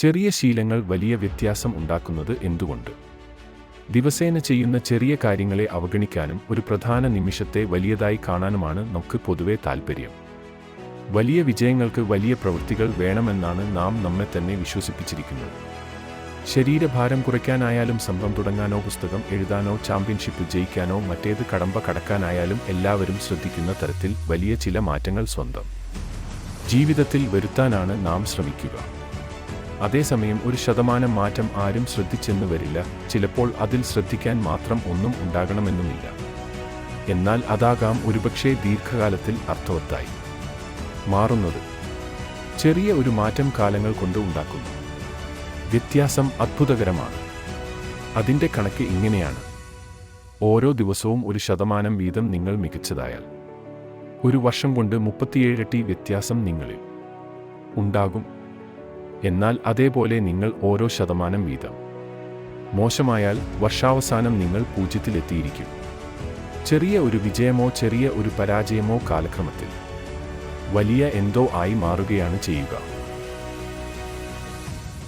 ചെറിയ ശീലങ്ങൾ വലിയ വ്യത്യാസം ഉണ്ടാക്കുന്നത് എന്തുകൊണ്ട്? ദിവസേന ചെയ്യുന്ന ചെറിയ കാര്യങ്ങളെ അവഗണിക്കാനും ഒരു പ്രധാന നിമിഷത്തെ വലിയതായി കാണാനുമാണ് നമുക്ക് പൊതുവെ താൽപ്പര്യം വലിയ വിജയങ്ങൾക്ക് വലിയ പ്രവൃത്തികൾ വേണമെന്നാണ് നാം നമ്മെ തന്നെ വിശ്വസിപ്പിച്ചിരിക്കുന്നത്. ശരീരഭാരം കുറയ്ക്കാനായാലും സംഭവം തുടങ്ങാനോ പുസ്തകം എഴുതാനോ ചാമ്പ്യൻഷിപ്പ് ജയിക്കാനോ മറ്റേത് കടമ്പ കടക്കാനായാലും എല്ലാവരും ശ്രദ്ധിക്കുന്ന തരത്തിൽ വലിയ ചില മാറ്റങ്ങൾ സ്വന്തം ജീവിതത്തിൽ വരുത്താനാണ് നാം ശ്രമിക്കുക. അതേസമയം ഒരു ശതമാനം മാറ്റം ആരും ശ്രദ്ധിച്ചെന്ന് വരില്ല. ചിലപ്പോൾ അതിൽ ശ്രദ്ധിക്കാൻ മാത്രം ഒന്നും ഉണ്ടാകണമെന്നുമില്ല. എന്നാൽ അതാകാം ഒരുപക്ഷേ ദീർഘകാലത്തിൽ അർത്ഥവത്തായി. മാറുന്നത് ചെറിയ ഒരു മാറ്റം കാലങ്ങൾ കൊണ്ട് ഉണ്ടാക്കുന്നു. വ്യത്യാസം അത്ഭുതകരമാണ്. അതിന്റെ കണക്ക് ഇങ്ങനെയാണ്. ഓരോ ദിവസവും ഒരു ശതമാനം വീതം നിങ്ങൾ മികച്ചതായാൽ. ഒരു വർഷം കൊണ്ട് മുപ്പത്തിയേഴ് ടി വ്യത്യാസം നിങ്ങളിൽ ഉണ്ടാകും. എന്നാൽ അതേപോലെ നിങ്ങൾ ഓരോ ശതമാനം വീതം. മോശമായാൽ വർഷാവസാനം നിങ്ങൾ പൂജ്യത്തിലെത്തിയിരിക്കും. ചെറിയ ഒരു വിജയമോ ചെറിയ ഒരു പരാജയമോ കാലക്രമത്തിൽ. വലിയ എന്തോ ആയി മാറുകയാണ് ചെയ്യുക.